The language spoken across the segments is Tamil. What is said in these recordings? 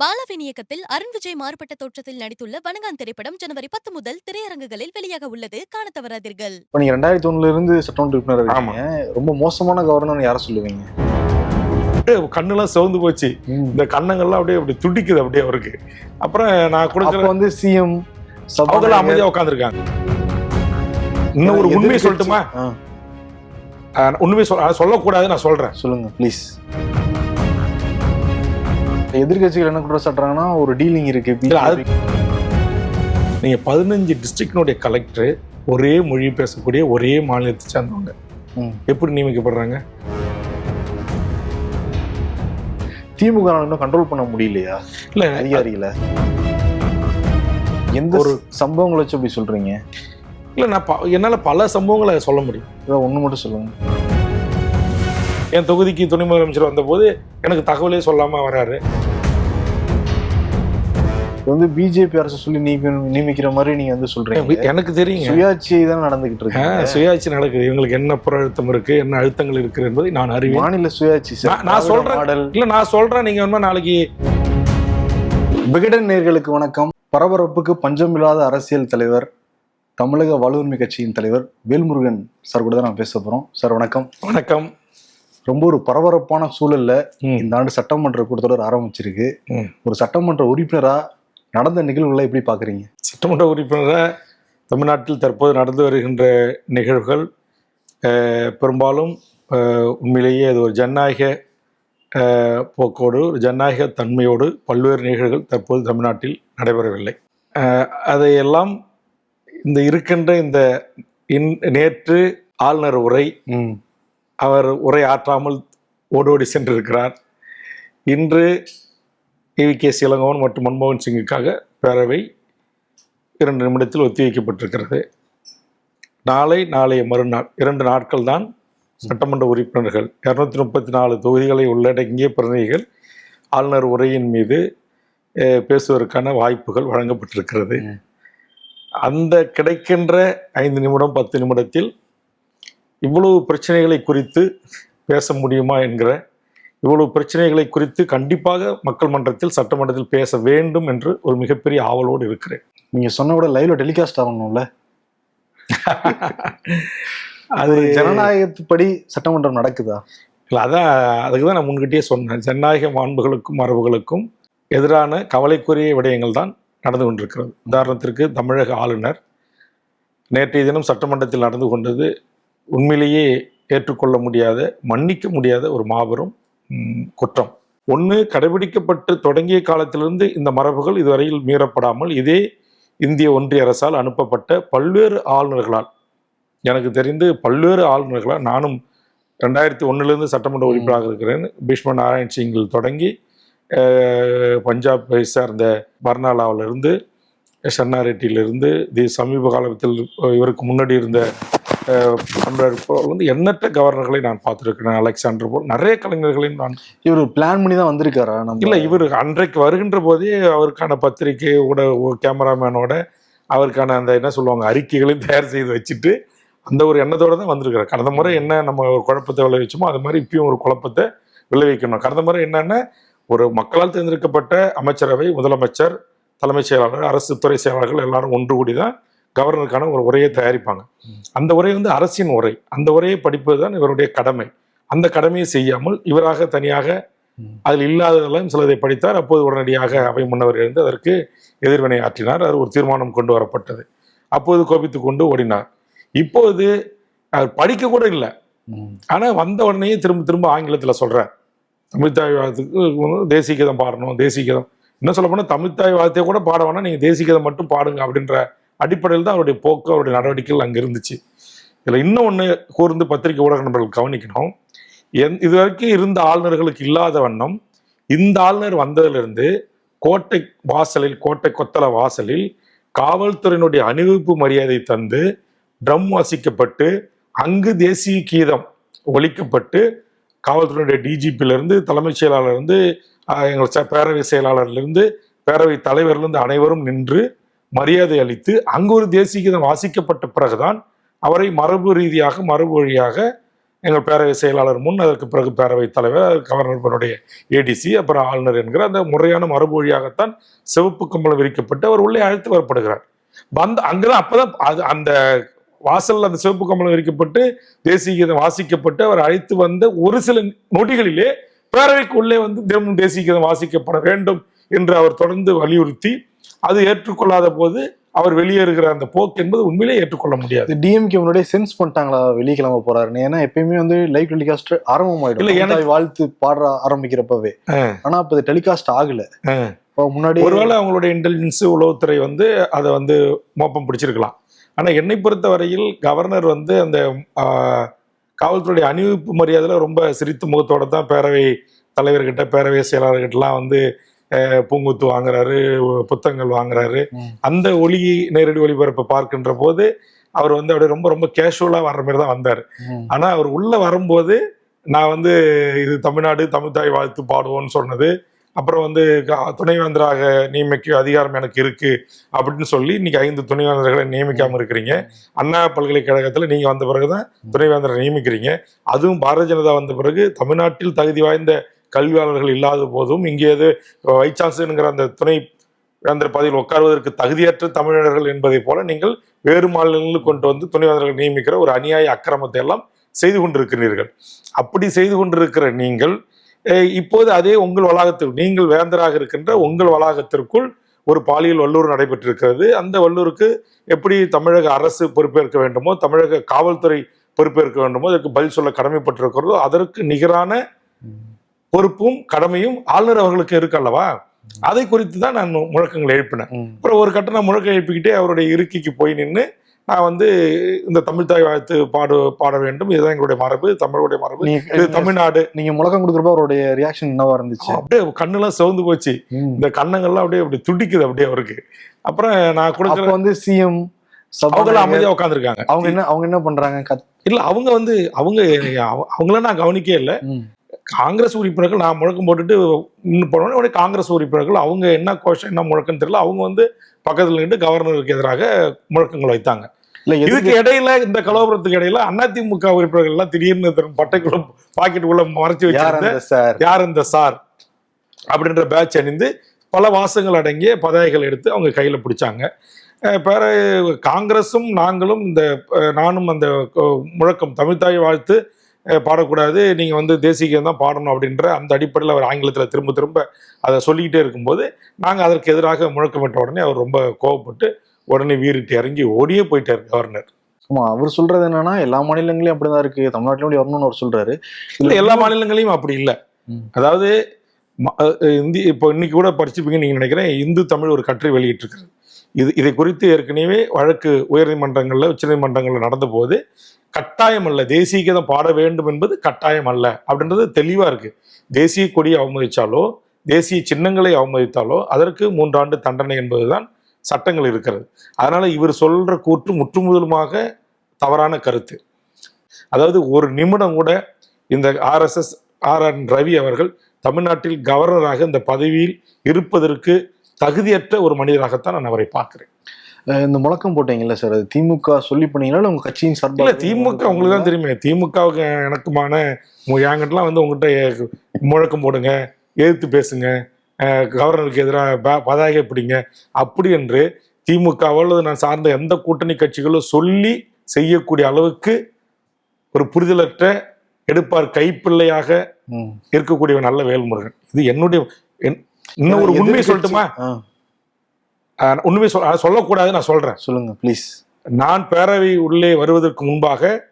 பாலாவின் இயக்கத்தில் அருண் விஜய் மாறுபட்ட தோற்றத்தில் நடித்துள்ள வணங்கான் திரைப்படம் ஜனவரி பத்து முதல் திரையரங்குகளில் வெளியாக உள்ளது. காண தவறாதீர்கள். இப்போ நீங்க ரெண்டாயிரத்தி ஒண்ணுல இருந்து சட்டமன்ற உறுப்பினர். இருக்கீங்க ரொம்ப மோசமான கவர்னர் யாரை சொல்லுவீங்க? கண்ணெல்லாம் சிவந்து போச்சு. இந்த கண்ணங்கள்லாம் அப்படியே அப்படி துடிக்குது அப்படியே அவருக்கு. அப்புறம் நான் அப்ப கொடுக்குற வந்து சிஎம் அவங்களாம் அமைதியா உட்காந்துருக்காங்க இன்னும் ஒரு உண்மையை சொல்லட்டுமா? உண்மையை சொல் அதை சொல்லக்கூடாது நான் சொல்றேன். சொல்லுங்க ப்ளீஸ் எதிர்கட்சிகள் என்ன குற்றச்சாட்டுறாங்கன்னா ஒரு டீலிங் இருக்கு. இல்ல, அது- BJP. நீங்க பதினஞ்சு டிஸ்ட்ரிக்டினுடைய கலெக்டர் ஒரே மொழி பேசக்கூடிய ஒரே மாநிலத்தை சேர்ந்தவங்க. எப்படி நியமிக்கப்படுறாங்க? திமுக இன்னும் கண்ட்ரோல் பண்ண முடியலையா? இல்ல அதிகாரிகளை? எந்த ஒரு- சம்பவங்களை வச்சு அப்படி சொல்றீங்க? இல்ல நான் ப- என்னால பல சம்பவங்களை சொல்ல முடியும். ஏதாவது ஒண்ணு மட்டும் சொல்லுங்க. என் தொகுதிக்கு துணை முதலமைச்சர் வந்தபோது எனக்கு தகவலே சொல்லாம வராரு. வந்து பிஜேபி அரசு சொல்லி நீக்க நியமிக்கிற மாதிரி நீங்க வந்து சொல்றீங்க. எனக்கு தெரியுங்க. சுயாட்சி தான் நடந்துகிட்டு இருக்கு. சுயாட்சி நடக்குது. இவங்களுக்கு என்ன புற அழுத்தம் இருக்கு என்ன அழுத்தங்கள் இருக்கு என்பதை நான் அறிவேன். மாநில சுயாட்சி. நான்- சொல்றேன். இல்ல நான் சொல்றேன். நீங்க வேணுமா நாளைக்கு விகடன் நேர்களுக்கு வணக்கம். பரபரப்புக்கு பஞ்சமில்லாத அரசியல் தலைவர் தமிழக வாழ்வுரிமை கட்சியின் தலைவர் வேல்முருகன் சார் கூட தான் நான் பேச போறோம். சார் வணக்கம். வணக்கம். ரொம்ப ஒரு பரபரப்பான சூழல்ல. இந்த ஆண்டு சட்டமன்ற கூட்டத்தொடர் ஆரம்பிச்சிருக்கு. ஒரு சட்டமன்ற உறுப்பினரா நடந்த நிகழ்வுகளை எப்படி பாக்குறீங்க சட்டமன்ற உறுப்பினராக தமிழ்நாட்டில் தற்போது நடந்து வருகின்ற நிகழ்வுகள் பெரும்பாலும் உண்மையிலேயே அது ஒரு ஜனநாயக போக்கோடு ஒரு ஜனநாயக தன்மையோடு பல்வேறு நிகழ்வுகள் தற்போது தமிழ்நாட்டில் நடைபெறவில்லை அதையெல்லாம் இந்த இருக்கின்ற இந்த இன் நேற்று ஆளுநர் உரை அவர் உரை ஆற்றாமல் ஓடோடி சென்றிருக்கிறார். இன்று ஏவி கே. இளங்கோவன் மற்றும் மன்மோகன் சிங்குக்காக பேரவை இரண்டு நிமிடத்தில் ஒத்திவைக்கப்பட்டிருக்கிறது நாளை நாளைய மறுநாள் இரண்டு நாட்கள் தான் சட்டமன்ற உறுப்பினர்கள். இரநூத்தி முப்பத்தி நாலு தொகுதிகளை உள்ளடங்கிய பிரதிநிதிகள் ஆளுநர் உரையின் மீது பேசுவதற்கான வாய்ப்புகள் வழங்கப்பட்டிருக்கிறது. அந்த கிடைக்கின்ற ஐந்து நிமிடம் பத்து நிமிடத்தில் இவ்வளவு பிரச்சனைகளை குறித்து பேச முடியுமா என்கிற இவ்வளவு பிரச்சனைகளை குறித்து கண்டிப்பாக மக்கள் மன்றத்தில் சட்டமன்றத்தில் பேச வேண்டும் என்று ஒரு மிகப்பெரிய ஆவலோடு இருக்கிறேன். நீங்க சொன்ன கூட லைவ்ல டெலிகாஸ்ட் ஆகணும்ல? அது ஜனநாயகத்துப்படி சட்டமன்றம் நடக்குதா? இல்லை அதான் அதுக்கு தான் நான் முன்கூட்டியே சொன்னேன். ஜனநாயக மாண்புகளுக்கும் மரபுகளுக்கும் எதிரான கவலைக்குரிய விடயங்கள் தான் நடந்து கொண்டிருக்கிறது. உதாரணத்திற்கு தமிழக ஆளுநர் நேற்றைய தினம் சட்டமன்றத்தில் நடந்து கொண்டது உண்மையிலேயே ஏற்றுக்கொள்ள முடியாத மன்னிக்க முடியாத ஒரு மாபெரும் குற்றம். ஒன்று கடைபிடிக்கப்பட்டு தொடங்கிய காலத்திலிருந்து இந்த மரபுகள் இதுவரையில் மீறப்படாமல் இதே இந்திய ஒன்றிய அரசால் அனுப்பப்பட்ட பல்வேறு ஆளுநர்களால் எனக்கு தெரிந்து பல்வேறு ஆளுநர்களால் நானும் ரெண்டாயிரத்தி ஒன்றுலேருந்து சட்டமன்ற உறுப்பினராக இருக்கிறேன். பீஷ்ம நாராயண் சிங்கில் தொடங்கி பஞ்சாபை சார்ந்த பர்னாலாவிலிருந்து ஷன்னா ரெட்டியிலிருந்து தி சமீப காலத்தில் இவருக்கு முன்னாடி இருந்த அன்வர் போல் வந்து எண்ணற்ற கவர்னர்களை நான் பார்த்துருக்கிறேன் அலெக்சாண்டர் போல். நிறைய கலைஞர்களையும் நான் இவர் பிளான் பண்ணி தான் வந்திருக்காரா நம்ம இல்லை இவர் அன்றைக்கு வருகின்ற போதே அவருக்கான பத்திரிகை ஊட கேமராமேனோட அவருக்கான அந்த என்ன சொல்லுவாங்க அறிக்கைகளையும் தயார் செய்து வச்சுட்டு அந்த ஒரு எண்ணத்தோட தான் வந்திருக்கிறார். கடந்த முறை என்ன நம்ம ஒரு குழப்பத்தை விளைவிச்சோமோ அது மாதிரி இப்பயும் ஒரு குழப்பத்தை விளைவிக்கணும். கடந்த முறை என்னன்னா ஒரு மக்களால் தேர்ந்தெடுக்கப்பட்ட அமைச்சரவை முதலமைச்சர் தலைமைச் செயலாளர் அரசு துறை செயலாளர்கள் எல்லாரும் ஒன்று கூடி தான் கவர்னருக்கான ஒரு உரையை தயாரிப்பாங்க. அந்த உரை வந்து அரசின் உரை. அந்த உரையை படிப்பது தான் இவருடைய கடமை. அந்த கடமையை செய்யாமல் இவராக தனியாக அதில் இல்லாததெல்லாம் சிலதை படித்தார். அப்போது உடனடியாக அவை முன்னவர் எழுந்து அதற்கு எதிர்வினை ஆற்றினார். அது ஒரு தீர்மானம் கொண்டு வரப்பட்டது. அப்போது கோபித்து கொண்டு ஓடினார். இப்போது அவர் படிக்க கூட இல்லை. ஆனால் வந்த உடனே திரும்ப திரும்ப ஆங்கிலத்தில் சொல்கிறார் தமிழ்த்தாய் வாழ்த்துக்கு தேசிய கீதம் பாடணும் தேசிய கீதம். என்ன சொல்ல போனால் தமிழ்த்தாய் வாதத்தை கூட பாட வேணாம். நீங்கள் தேசிய கீதம் மட்டும் பாடுங்க அப்படின்ற அடிப்படையில் தான் அவருடைய போக்கு அவருடைய நடவடிக்கைகள் அங்கே இருந்துச்சு. இதில் இன்னும் ஒன்று கூர்ந்து பத்திரிகை ஊடக நண்பர்கள் கவனிக்கணும். எந் இது வரைக்கும் இருந்த ஆளுநர்களுக்கு இல்லாத வண்ணம் இந்த ஆளுநர் வந்ததிலிருந்து கோட்டை வாசலில் கோட்டை கொத்தள வாசலில் காவல்துறையினுடைய அணிவிப்பு மரியாதை தந்து ட்ரம் வாசிக்கப்பட்டு அங்கு தேசிய கீதம் ஒழிக்கப்பட்டு காவல்துறையுடைய டிஜிபியிலிருந்து தலைமைச் செயலாளர்லேருந்து எங்கள் ச- பேரவை செயலாளர்லேருந்து பேரவை தலைவர்லேருந்து அனைவரும் நின்று மரியாதை அளித்து அங்கு ஒரு தேசிய கீதம் வாசிக்கப்பட்ட பிறகுதான் அவரை மரபு ரீதியாக மரபு வழியாக எங்கள் பேரவை செயலாளர் முன் அதற்கு பிறகு பேரவைத் தலைவர் கவர்னருடைய ஏடிசி அப்புறம் ஆளுநர் என்கிற அந்த முறையான மரபு வழியாகத்தான் சிவப்பு கம்பளம் விரிக்கப்பட்டு அவர் உள்ளே அழைத்து வரப்படுகிறார். வந்த அங்கதான் அப்பதான் அது அந்த வாசல்ல அந்த சிவப்பு கம்பளம் விரிக்கப்பட்டு தேசிய கீதம் வாசிக்கப்பட்டு அவர் அழைத்து வந்த ஒரு சில நொடிகளிலே பேரவைக்கு உள்ளே வந்து தினமும் தேசிய கீதம் வாசிக்கப்பட வேண்டும் என்று அவர் தொடர்ந்து வலியுறுத்தி அது ஏற்றுக்கொள்ளாத போது அவர் வெளியேறுகிற அந்த போக்கு என்பது உண்மையிலே ஏற்றுக்கொள்ள முடியாது. டிஎம்கே முன்னாடியே சென்ஸ் பண்ணிட்டாங்களா? வெள்ளிக்கிழமை போறாருன்னு. ஏன்னா எப்பயுமே வந்து லைவ் டெலிகாஸ்ட் ஆரம்பமாயிடும். இல்ல, தாய் வாழ்த்து பாடுற ஆரம்பிக்கிறப்பவே. ஆனா அப்ப டெலிகாஸ்ட் ஆகல. முன்னாடி ஒருவேளை அவங்களுடைய இன்டெலிஜென்ஸ் உளவுத்துறை வந்து அதை வந்து மோப்பம் பிடிச்சிருக்கலாம். ஆனா என்னை பொறுத்த வரையில் கவர்னர் வந்து அந்த காவல்துறையுடைய அணிவிப்பு மரியாதையில ரொம்ப சிரித்த முகத்தோட தான் பேரவை தலைவர்கிட்ட பேரவை செயலாளர்கிட்டலாம் வந்து பூங்குத்து வாங்குறாரு புத்தகங்கள் வாங்குறாரு. அந்த ஒளி நேரடி ஒளிபரப்பை பார்க்கின்ற போது அவர் வந்து அப்படியே ரொம்ப ரொம்ப கேஷுவலா வர்ற மாதிரி தான் வந்தார். ம். ஆனா அவர் உள்ள வரும்போது நான் வந்து இது தமிழ்நாடு தமிழ்தாய் வாழ்த்து பாடுவோன்னு சொன்னது. அப்புறம் வந்து துணைவேந்தராக நியமிக்க அதிகாரம் எனக்கு இருக்கு அப்படின்னு சொல்லி இன்னைக்கு ஐந்து துணைவேந்தர்களை நியமிக்காம இருக்கிறீங்க. அண்ணா பல்கலைக்கழகத்துல நீங்க வந்த பிறகுதான் துணைவேந்தரை நியமிக்கிறீங்க. அதுவும் பாரதிய ஜனதா வந்த பிறகு தமிழ்நாட்டில் தகுதி வாய்ந்த கல்வியாளர்கள் இல்லாத போதும் இங்கேது வைஸ் சான்சலருங்கிற அந்த துணை வேந்தர் பதவியில் உட்கார்வதற்கு தகுதியற்ற தமிழர்கள் என்பதை போல நீங்கள் வேறு மாநிலங்களுக்கு கொண்டு வந்து துணைவேந்தர்கள் நியமிக்கிற ஒரு அநியாய அக்கிரமத்தை எல்லாம் செய்து கொண்டிருக்கிறீர்கள். அப்படி செய்து கொண்டிருக்கிற நீங்கள் இப்போது அதே உங்கள் வளாகத்தில் நீங்கள் வேந்தராக இருக்கின்ற உங்கள் வளாகத்திற்குள் ஒரு பாலியல் வல்லூர் நடைபெற்றிருக்கிறது. அந்த வல்லூருக்கு எப்படி தமிழக அரசு பொறுப்பேற்க வேண்டுமோ தமிழக காவல்துறை பொறுப்பேற்க வேண்டுமோ அதற்கு பதில் சொல்ல கடமைப்பட்டிருக்கிறதோ அதற்கு நிகரான பொறுப்பும் கடமையும் ஆளுநர் அவர்களுக்கு இருக்கு அல்லவா அதை குறித்து தான் நான் முழக்கங்கள் எழுப்பினேன். அப்புறம் ஒரு கட்டம் நான் முழக்கம் எழுப்பிக்கிட்டே அவருடைய இருக்கைக்கு போய் நின்று நான் வந்து இந்த தமிழ் தாய் வாழ்த்து பாடு பாட வேண்டும். இதுதான் எங்களுடைய மரபு தமிழுடைய மரபு. இது தமிழ்நாடு. நீங்க முழக்கம் கொடுக்குறப்ப அவருடைய ரியாக்ஷன் என்னவா இருந்துச்சு? அப்படியே கண்ணெல்லாம் சிவந்து போச்சு. இந்த கண்ணங்கள்லாம் அப்படியே அப்படி துடிக்குது அப்படியே அவருக்கு. அப்புறம் நான் கொடுக்குற வந்து சிஎம் அவங்களாம் அமைதியா உட்காந்துருக்காங்க அவங்க என்ன அவங்க என்ன பண்றாங்க? இல்ல அவங்க வந்து அவங்க அவ- அவங்கள நான் கவனிக்கவே இல்லை. காங்கிரஸ் உறுப்பினர்கள் நான் முழக்கம் போட்டுட்டு இன்னும் போனோடனே உடனே காங்கிரஸ் உறுப்பினர்கள் அவங்க என்ன கோஷம் என்ன முழக்கம்னு தெரியல. அவங்க வந்து பக்கத்துல நின்று கவர்னருக்கு எதிராக முழக்கங்கள் வைத்தாங்க. இல்ல இதுக்கு இடையில இந்த கலவரத்துக்கு இடையில அதிமுக உறுப்பினர்கள் எல்லாம் திடீர்னு தரும் பட்டைக்குள்ள பாக்கெட்டுக்குள்ள மறைச்சு யார் வச்சிருந்த அந்த சார்? யார் இந்த சார்? அப்படின்ற பேட்ச் அணிந்து பல வாசங்கள் அடங்கிய பதாகைகள் எடுத்து அவங்க கையில பிடிச்சாங்க. பேர காங்கிரஸும் நாங்களும் இந்த நானும் அந்த முழக்கம் தமிழ்தாய் வாழ்த்து பாடக்கூடாது. நீங்க வந்து தேசிய கீதம் தான் பாடணும் அப்படின்ற அந்த அடிப்படையில் அவர் ஆங்கிலத்தில் திரும்ப திரும்ப அதை சொல்லிக்கிட்டே இருக்கும்போது நாங்கள் அதற்கு எதிராக முழக்கமிட்ட உடனே அவர் ரொம்ப கோவப்பட்டு உடனே வீறிட்டு இறங்கி ஓடியே போயிட்டார் கவர்னர். ஆமா அவர் சொல்றது என்னன்னா எல்லா மாநிலங்களையும் அப்படிதான் இருக்கு. தமிழ்நாட்டிலும் வரணும்னு அவர் சொல்றாரு. இல்ல எல்லா மாநிலங்களையும் அப்படி இல்லை. அதாவது இந்தி இப்போ இன்னைக்கு கூட படிச்சுப்பீங்கன்னு நீங்க நினைக்கிறேன் இந்து தமிழ் ஒரு கட்டுரை வெளியிட்டிருக்கிறது இது இதை குறித்து ஏற்கனவே வழக்கு உயர்நீதிமன்றங்கள்ல உச்சநீதிமன்றங்கள்ல நடந்த போது கட்டாயம் அல்ல தேசிய கீதம் பாட வேண்டும் என்பது கட்டாயம் அல்ல அப்படின்றது தெளிவாக இருக்கு. தேசிய கொடியை அவமதித்தாலோ தேசிய சின்னங்களை அவமதித்தாலோ அதற்கு மூன்றாண்டு தண்டனை என்பதுதான் சட்டங்கள் இருக்கிறது. அதனால இவர் சொல்ற கூற்று முற்றுமுதலுமாக தவறான கருத்து. அதாவது ஒரு நிமிடம் கூட இந்த ஆர்எஸ்எஸ் ஆர் என் ரவி அவர்கள் தமிழ்நாட்டில் கவர்னராக இந்த பதவியில் இருப்பதற்கு தகுதியற்ற ஒரு மனிதராகத்தான் நான் அவரை பார்க்கிறேன். இந்த முழக்கம் போட்டீங்கல்ல சார் அது திமுக சொல்லி பண்ணீங்களா உங்க கட்சியின் இல்ல சார்பாக திமுக உங்களுக்கு தான் தெரியுமே. திமுகவுக்கு எனக்குமான என்கிட்டலாம் வந்து உங்ககிட்ட முழக்கம் போடுங்க எதிர்த்து பேசுங்க கவர்னருக்கு எதிராக பதாகை பிடிங்க. அப்படி என்று திமுகவோ அல்லது நான் சார்ந்த எந்த கூட்டணி கட்சிகளும் சொல்லி செய்யக்கூடிய அளவுக்கு ஒரு புரிதலற்ற எடுப்பார் கைப்பிள்ளையாக. இருக்கக்கூடிய நல்ல வேல்முருகன். இது என்னுடைய என்- இன்னும் ஒரு உண்மையை சொல்லட்டுமா? உண்மையை சொல் அதை சொல்லக்கூடாது நான் சொல்றேன். சொல்லுங்க ப்ளீஸ் நான் பேரவை உள்ளே வருவதற்கு முன்பாக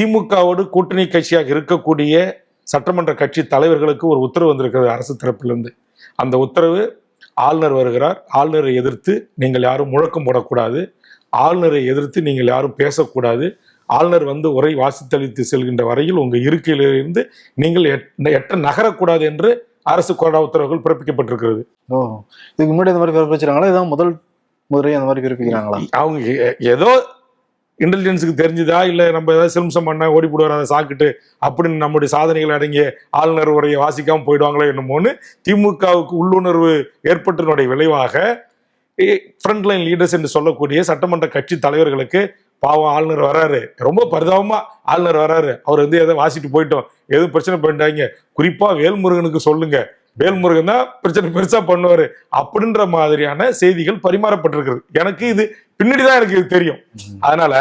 திமுகவோடு கூட்டணி கட்சியாக இருக்கக்கூடிய சட்டமன்ற கட்சி தலைவர்களுக்கு ஒரு உத்தரவு வந்திருக்கிறது அரசு தரப்பிலிருந்து. அந்த உத்தரவு ஆளுநர் வருகிறார். ஆளுநரை எதிர்த்து நீங்கள் யாரும் முழக்கம் போடக்கூடாது. ஆளுநரை எதிர்த்து நீங்கள் யாரும் பேசக்கூடாது. ஆளுநர் வந்து உரை வாசித்தளித்து செல்கின்ற வரையில் உங்க இருக்கையிலிருந்து நீங்கள் எட்- எட்ட நகரக்கூடாது என்று அரசு கொறடா உத்தரவுகள் பிறப்பிக்கப்பட்டிருக்கிறது. ஓ இதுக்கு முன்னாடி இந்த மாதிரி பிறப்பிச்சிருக்காங்களா இதான் முதல் முறை அந்த மாதிரி பிறப்பிக்கிறாங்களா? அவங்க ஏதோ இன்டெலிஜென்ஸுக்கு தெரிஞ்சுதா? இல்ல நம்ம ஏதாவது சிம்சம் பண்ண ஓடி போடுவார்? அதை சாக்கிட்டு அப்படின்னு நம்முடைய சாதனைகள் அடங்கிய ஆளுநர் உரையை வாசிக்காம போயிடுவாங்களோ என்னமோன்னு திமுகவுக்கு உள்ளுணர்வு ஏற்பட்டதனுடைய விளைவாக ஃப்ரண்ட் லைன் லீடர்ஸ் என்று சொல்லக்கூடிய சட்டமன்ற கட்சி தலைவர்களுக்கு பாவம் ஆளுநர் வராரு. ரொம்ப பரிதாபமா ஆளுநர் வராரு. அவர் வந்து எதை வாசிட்டு போயிட்டோம். எதுவும் பிரச்சனை பண்ணிட்டாங்க குறிப்பா வேல்முருகனுக்கு சொல்லுங்க. வேல்முருகன் தான் பிரச்சனை பெருசா பண்ணுவாரு. அப்படின்ற மாதிரியான செய்திகள் பரிமாறப்பட்டிருக்கிறது. எனக்கு இது பின்னாடி தான் எனக்கு இது தெரியும். அதனால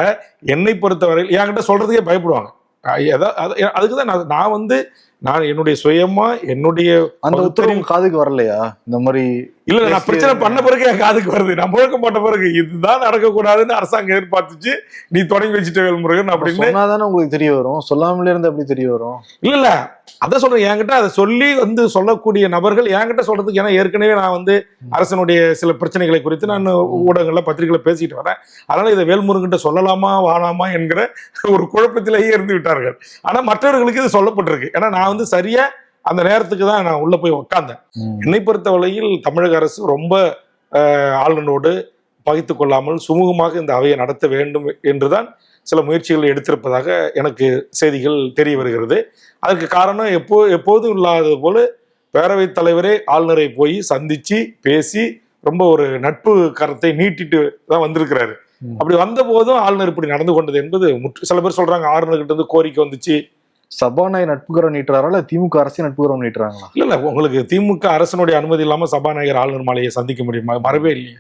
என்னை பொறுத்தவரையில் என்கிட்ட சொல்றதுக்கே பயப்படுவாங்க. அதுக்கு தான் நான் நான் வந்து நான் என்னுடைய சுயமா என்னுடைய அந்த உத்தரவு காதுக்கு வரலையா? இந்த மாதிரி இல்ல நான் பிரச்சனை பண்ண பிறகு என் காதுக்கு வருது. நான் முழக்க போட்ட பிறகு இதுதான் நடக்கக்கூடாதுன்னு அரசாங்கம் எதிர்பார்த்துச்சு. நீ தொடங்கி வச்சுட்ட வேல்முருகன் அப்படின்னு. சொன்னாதானே உங்களுக்கு தெரிய வரும்? சொல்லாமலே இருந்து எப்படி தெரிய வரும்? இல்ல இல்ல. அதான் சொல்றேன். என்கிட்ட அதை சொல்லி வந்து சொல்லக்கூடிய நபர்கள் என்கிட்ட சொல்றதுக்கு ஏன்னா ஏற்கனவே நான் வந்து அரசனுடைய சில பிரச்சனைகளை குறித்து நான் ஊடகங்கள்ல பத்திரிகைகளை பேசிட்டு வரேன். அதனால இதை வேல்முருகன்ட்ட சொல்லலாமா வாழாமா என்கிற ஒரு குழப்பத்திலேயே இருந்து விட்டார்கள். ஆனா மற்றவர்களுக்கு இது சொல்லப்பட்டிருக்கு. ஏன்னா நான் வந்து சரியா அந்த நேரத்துக்கு தான் நான் உள்ள போய் உட்காந்தேன் என்னை பொறுத்தவரையில் தமிழக அரசு ரொம்ப ஆளுநரோடு பகித்து கொள்ளாமல் சுமூகமாக இந்த அவையை நடத்த வேண்டும் என்றுதான் சில முயற்சிகள் எடுத்திருப்பதாக எனக்கு செய்திகள் தெரிய வருகிறது. அதற்கு காரணம் எப்போ எப்போதும் இல்லாதது போல பேரவைத் தலைவரே ஆளுநரை போய் சந்திச்சு பேசி ரொம்ப ஒரு நட்பு கரத்தை நீட்டிட்டு தான் வந்திருக்கிறாரு. அப்படி வந்த போதும் ஆளுநர் இப்படி நடந்து கொண்டது என்பது முற்று சில பேர் சொல்றாங்க ஆளுநர் கிட்ட இருந்து கோரிக்கை வந்துச்சு. சபாநாயகர் நட்புகரம் நீட்டுறாரா இல்ல திமுக அரசு நட்புகரம் நீட்டுறாங்களா இல்ல இல்ல உங்களுக்கு திமுக அரசனுடைய அனுமதி இல்லாம சபாநாயகர் ஆளுநர் மாலையை சந்திக்க முடியுமா. மரபே இல்லையே.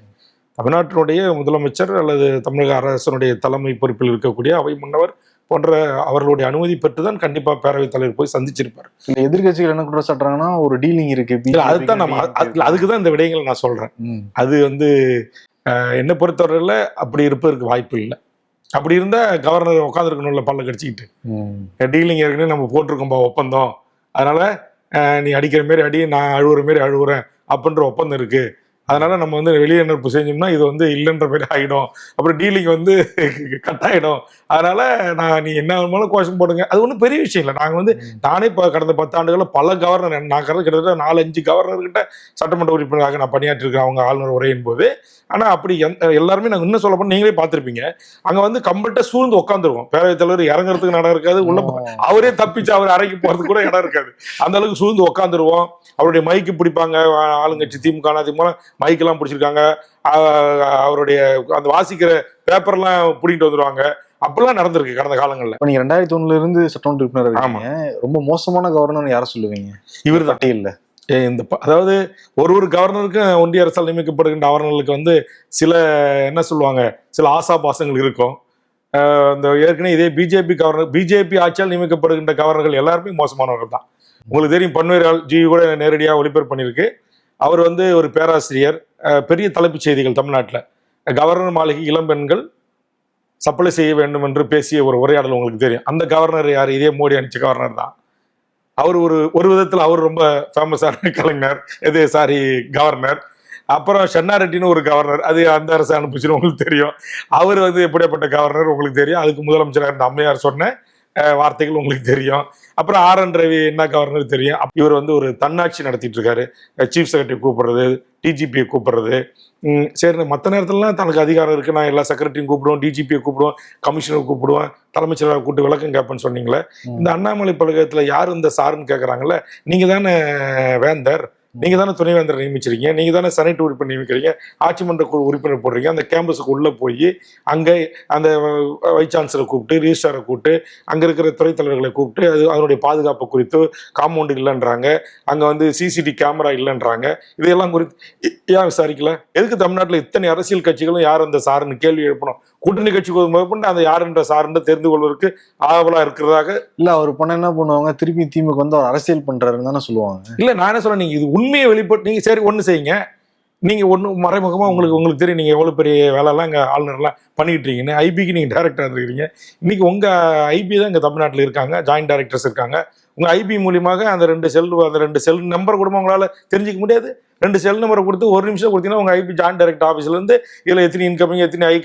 தமிழ்நாட்டினுடைய முதலமைச்சர் அல்லது தமிழக அரசனுடைய தலைமை பொறுப்பில் இருக்கக்கூடிய அவை முன்னவர் போன்ற அவர்களுடைய அனுமதி பெற்று தான் கண்டிப்பா பேரவைத் தலைவர் போய் சந்திச்சிருப்பார். இல்ல எதிர்க்கட்சிகள் என்ன குற்றச்சாட்டுறாங்கன்னா ஒரு டீலிங் இருக்கு இல்ல அதுதான் நம்ம அது- அதுக்கு தான் இந்த விடயங்களை நான் சொல்றேன். ம். அது வந்து என்னை பொறுத்தவரையில அப்படி இருப்பதற்கு வாய்ப்பு இல்லை. அப்படி இருந்தா கவர்னர் உட்காந்துருக்கணும்ல பல்ல கடிச்சிக்கிட்டு. டீலிங் ஏற்கனவே நம்ம போட்டிருக்கோம்பா ஒப்பந்தம். அதனால நீ அடிக்கிற மாரி அடி நான் அழுவுற மாரி அழுவுறேன் அப்படின்ற ஒப்பந்தம் இருக்கு. அதனால நம்ம வந்து வெளியேறப்பு செஞ்சோம்னா இது வந்து இல்லைன்ற மாதிரி ஆகிடும் அப்புறம் டீலிங் வந்து கட் ஆகிடும் அதனால நான் நீ என்ன வேணுமாலும் கோஷம் போடுங்க. அது ஒன்றும் பெரிய விஷயம் இல்லை. நாங்கள் வந்து நானே இப்போ கடந்த பத்தாண்டுகளில் பல கவர்னர் நான் கடந்த கிட்டத்தட்ட நாலு அஞ்சு கவர்னர்கிட்ட சட்டமன்ற உறுப்பினராக நான் பணியாற்றிருக்கேன் அவங்க ஆளுநர் உரையின் போது. ஆனால் அப்படி எந்த எல்லாருமே நாங்கள் இன்னும் சொல்ல போனால் நீங்களே பார்த்துருப்பீங்க. அங்கே வந்து கம்பல்ட்ட சூழ்ந்து உட்காந்துருவோம் பேரவைத் தலைவர் இறங்குறதுக்கு இடம் இருக்காது உள்ள அவரே தப்பிச்சு அவர் அறைக்கு போறதுக்கு கூட இடம் இருக்காது. அந்த அளவுக்கு சூழ்ந்து உட்காந்துருவோம் அவருடைய மைக்கு பிடிப்பாங்க ஆளுங்கட்சி திமுக அதிமுக மைக்கெல்லாம் பிடிச்சிருக்காங்க. அவருடைய அந்த வாசிக்கிற பேப்பர்லாம் பிடிக்கிட்டு வந்துருவாங்க. அப்பெல்லாம் நடந்திருக்கு கடந்த காலங்கள்ல. நீங்க ரெண்டாயிரத்தி ஒண்ணுல இருந்து சட்டமன்ற உறுப்பினர் இருக்கீங்க. ரொம்ப மோசமான கவர்னர் யார சொல்லுவீங்க? இவர் பட்டியல்ல. இந்த ப- அதாவது ஒரு ஒரு கவர்னருக்கும் ஒன்றிய அரசால் நியமிக்கப்படுகின்ற கவர்னர்களுக்கு வந்து சில என்ன சொல்லுவாங்க சில ஆசாபாசங்கள் இருக்கும். இந்த ஏற்கனவே இதே பிஜேபி கவர்னர் பிஜேபி ஆட்சியால் நியமிக்கப்படுகின்ற கவர்னர்கள் எல்லாருமே மோசமானவர்கள் தான். உங்களுக்கு தெரியும் பன்வேரால் ஜி கூட நேரடியாக ஒளிபரப்பு பண்ணியிருக்கு. அவர் வந்து ஒரு பேராசிரியர் பெரிய தலைப்புச் செய்திகள் தமிழ்நாட்டில். கவர்னர் மாளிகை இளம்பெண்கள் சப்ளை செய்ய வேண்டும் என்று பேசிய ஒரு உரையாடல் உங்களுக்கு தெரியும். அந்த கவர்னர் யார்? இதே மோடி அனுப்பிச்ச கவர்னர் தான். அவர் ஒரு ஒரு விதத்தில் அவர் ரொம்ப ஃபேமஸான கலைஞர் இது சாரி கவர்னர் அப்புறம் ஷென்னாரெட்டின்னு ஒரு கவர்னர் அது அந்த அரசு அனுப்பிச்சுன்னு உங்களுக்கு தெரியும். அவர் வந்து எப்படியாப்பட்ட கவர்னர் உங்களுக்கு தெரியும். அதுக்கு முதலமைச்சராக இருந்த அம்மையார் சொன்னேன் வார்த்தைகள் உங்களுக்கு தெரியும். அப்புறம் ஆர் என் ரவி என்ன கவர்னர் தெரியும். இவர் வந்து ஒரு தன்னாட்சி நடத்திட்டு இருக்காரு. சீஃப் செக்ரட்டரி கூப்பிடுறது டிஜிபியை கூப்பிடுறது. சரி மற்ற நேரத்துலலாம் தனக்கு அதிகாரம் இருக்கு. நான் எல்லா செக்ரட்டரியும் கூப்பிடுவோம் டிஜிபியை கூப்பிடுவோம் கமிஷனர் கூப்பிடுவேன் தலைமைச் செயலாளர் கூப்பிட்டு விளக்கம் கேட்பேன்னு சொன்னீங்களே. இந்த அண்ணாமலை பல்கலைக்கழகத்துல யார் இந்த சாருன்னு கேட்குறாங்கல்ல நீங்க தானே வேந்தர். நீங்க தானே துணைவேந்தர் நியமிச்சிருக்கீங்க நீங்க தானே செனட் உறுப்பினர் நியமிக்கிறீங்க ஆட்சி மன்ற குழு உறுப்பினர் போடுறீங்க அந்த கேம்பஸுக்கு உள்ள போய் அங்க அந்த வைஸ் சான்சலரை கூப்பிட்டு ரிஜிஸ்டாரை கூப்பிட்டு அங்க இருக்கிற துறை தலைவர்களை கூப்பிட்டு அது அதனுடைய பாதுகாப்பு குறித்து காம்பவுண்டு இல்லைன்றாங்க அங்க வந்து சிசிடி கேமரா இல்லைன்றாங்க இதையெல்லாம் குறித்து ஏன் விசாரிக்கல? எதுக்கு தமிழ்நாட்டில் இத்தனை அரசியல் கட்சிகளும் யார் அந்த சாருன்னு கேள்வி எழுப்பணும்? கூட்டணி கட்சி முதற்கொண்டு அந்த யாருன்ற சாருன்ற தெரிந்து கொள்வதற்கு ஆவலா இருக்கிறதாக இல்ல அவர் பண்ண என்ன பண்ணுவாங்க? திருப்பி திமுக வந்து அவர் அரசியல் பண்றாருன்னு தானே சொல்லுவாங்க. இல்ல நான் என்ன சொல்றேன் நீங்க இது உண்மையை வெளிப்பட்டு நீங்க சரி ஒண்ணு செய்யுங்க. நீங்க ஒண்ணு மறைமுகமா உங்களுக்கு உங்களுக்கு தெரியும் நீங்க எவ்வளவு பெரிய வேலைலாம் இங்க ஆளுநர்லாம் பண்ணிட்டு இருக்கீங்கன்னு ஐபிக்கு நீங்க டைரக்டரா இருந்திருக்கீங்க இன்னைக்கு உங்க ஐபி தான் இங்க தமிழ்நாட்டில் இருக்காங்க ஜாயிண்ட் டைரக்டர்ஸ் இருக்காங்க. உங்க ஐபி மூலியமாக அந்த ரெண்டு செல் அந்த ரெண்டு செல் நம்பர் கூட உங்களால தெரிஞ்சுக்க முடியாது. ரெண்டு செல் நம்பரை கொடுத்து ஒரு நிமிஷம் கொடுத்தீங்கன்னா உங்க ஐபி ஜாயிண்ட் டைரக்டர் ஆஃபீஸ்ல இருந்து இதுல எத்தனை இன்கமிங் எத்தனை ஐ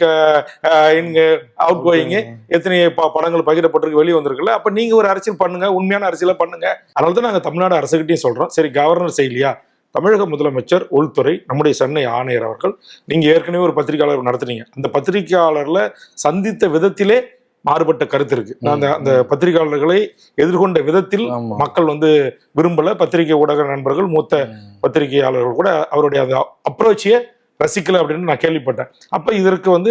அவுட் கோயிங் எத்தனை ப- படங்கள் பகிரப்பட்டிருக்கு வெளியே வந்திருக்குல்ல அப்ப நீங்க ஒரு அரசியல் பண்ணுங்க உண்மையான அரசியலை பண்ணுங்க. அதனால தான் நாங்க தமிழ்நாடு அரசுகிட்டையும் சொல்றோம். சரி கவர்னர் செய்யலையா? தமிழக முதலமைச்சர் உள்துறை நம்முடைய சென்னை ஆணையர் அவர்கள் நீங்க ஏற்கனவே ஒரு பத்திரிகையாளர் நடத்துனீங்க. அந்த பத்திரிகையாளர்ல சந்தித்த விதத்திலே மாறுபட்ட கருத்து இருக்கு. நான் அந்த அந்த பத்திரிகையாளர்களை எதிர்கொண்ட விதத்தில் மக்கள் வந்து விரும்பல. பத்திரிகை ஊடக நண்பர்கள் மூத்த பத்திரிகையாளர்கள் கூட அவருடைய அந்த அப்ரோச்சியை ரசிக்கல அப்படின்னு நான் கேள்விப்பட்டேன். அப்ப இதற்கு வந்து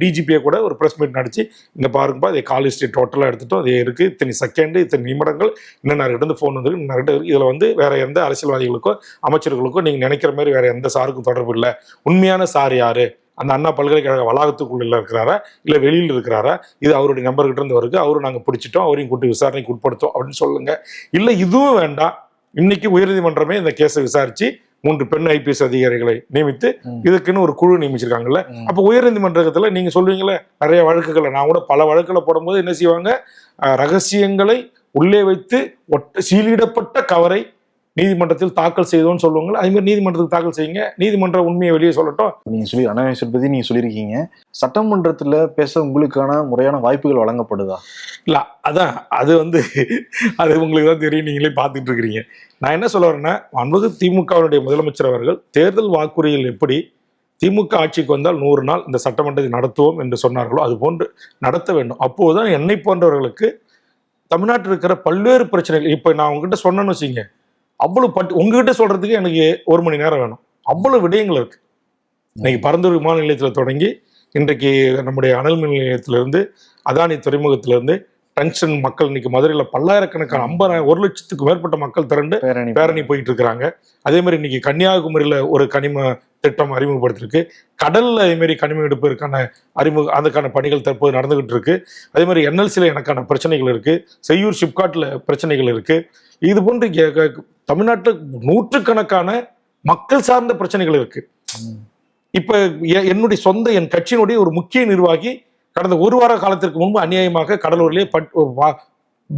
டிஜிபியை கூட ஒரு பிரஸ் மீட் நடிச்சு இங்க பாருங்கப்பா இதை கால் ஹிஸ்டரி டோட்டலாக எடுத்துட்டோம். அது இருக்கு. இத்தனை செகண்ட் இத்தனை நிமிடங்கள். இன்னும் இருந்து ஃபோன் வந்து இன்னும் இதுல வந்து வேற எந்த அரசியல்வாதிகளுக்கோ அமைச்சர்களுக்கோ நீங்க நினைக்கிற மாதிரி வேற எந்த சாருக்கும் தொடர்பு இல்லை. உண்மையான சார் யாரு? அந்த அண்ணா பல்கலைக்கழக வளாகத்துக்குள்ள இருக்கிறாரா? இல்ல வெளியில் இருக்கிறாரா? இது அவருடைய நம்பர்கிட்ட இருந்து வருது. அவரும் நாங்க பிடிச்சிட்டோம். அவரையும் கூட்டி விசாரணைக்கு உட்படுத்தோம் அப்படின்னு சொல்லுங்க. இல்ல இதுவும் வேண்டாம். இன்னைக்கு உயர்நீதிமன்றமே இந்த கேஸை விசாரிச்சு மூன்று பெண் ஐபிஎஸ் அதிகாரிகளை நியமித்து. இதுக்குன்னு ஒரு குழு நியமிச்சிருக்காங்கல்ல. அப்ப உயர்நீதிமன்றத்துல நீங்க சொல்லுவீங்களே நிறைய வழக்குகளை. நான் கூட பல வழக்குகளை போடும்போது என்ன செய்வாங்க? ரகசியங்களை உள்ளே வைத்து ஒட்ட சீலிடப்பட்ட கவரை நீதிமன்றத்தில் தாக்கல் செய்தோம்னு சொல்லுவாங்களே அதே மாதிரி நீதிமன்றத்துக்கு தாக்கல் செய்யுங்க. நீதிமன்றம் உண்மையை வெளியே சொல்லட்டும். நீங்க சொல்லி அனாவசியம் பத்தி நீங்க சொல்லியிருக்கீங்க. சட்டமன்றத்துல பேச உங்களுக்கான முறையான வாய்ப்புகள் வழங்கப்படுதா? இல்ல அதான் அது வந்து அது உங்களுக்கு தான் தெரியும். நீங்களே பார்த்துட்டு இருக்கிறீங்க. நான் என்ன சொல்ல வரேன்னா அன்பது திமுகவினுடைய முதலமைச்சர் அவர்கள் தேர்தல் வாக்குறுதியில் எப்படி திமுக ஆட்சிக்கு வந்தால் நூறு நாள் இந்த சட்டமன்றத்தை நடத்துவோம் என்று சொன்னார்களோ அது போன்று நடத்த வேண்டும். அப்போதுதான் என்னை போன்றவர்களுக்கு தமிழ்நாட்டில் இருக்கிற பல்வேறு பிரச்சனைகள் இப்போ நான் உங்ககிட்ட சொன்னேன்னு வச்சுங்க அவ்வளவு பட்டு உங்ககிட்ட சொல்றதுக்கு எனக்கு ஒரு மணி நேரம் வேணும். அவ்வளவு விடயங்கள் இருக்கு. இன்னைக்கு பரந்தூர் விமான நிலையத்தில் தொடங்கி இன்றைக்கு நம்முடைய அனல் மின் நிலையத்திலிருந்து அதானி துறைமுகத்திலிருந்து டங்ஷன் மக்கள் இன்னைக்கு மதுரையில் பல்லாயிரக்கணக்கான ஐம்பதாயிரம் ஒரு லட்சத்துக்கு மேற்பட்ட மக்கள் திரண்டு பேரணி பேரணி போயிட்டு இருக்கிறாங்க அதே மாதிரி இன்னைக்கு கன்னியாகுமரியில ஒரு கனிம திட்டம் அறிமுகப்படுத்திருக்கு கடல்ல அதே மாதிரி கனிம எடுப்பதற்கான அறிமுக அதுக்கான பணிகள் தற்போது நடந்துகிட்டு இருக்கு அதே மாதிரி என்எல்சியில் எனக்கான பிரச்சனைகள் இருக்கு. செய்யூர் ஷிப்காட்ல பிரச்சனைகள் இருக்கு. இது போன்று தமிழ்நாட்டில் நூற்றுக்கணக்கான மக்கள் சார்ந்த பிரச்சனைகள் இருக்கு. இப்ப என்னுடைய சொந்த என் கட்சியினுடைய ஒரு முக்கிய நிர்வாகி கடந்த ஒரு வார காலத்திற்கு முன்பு அநியாயமாக கடலூரிலே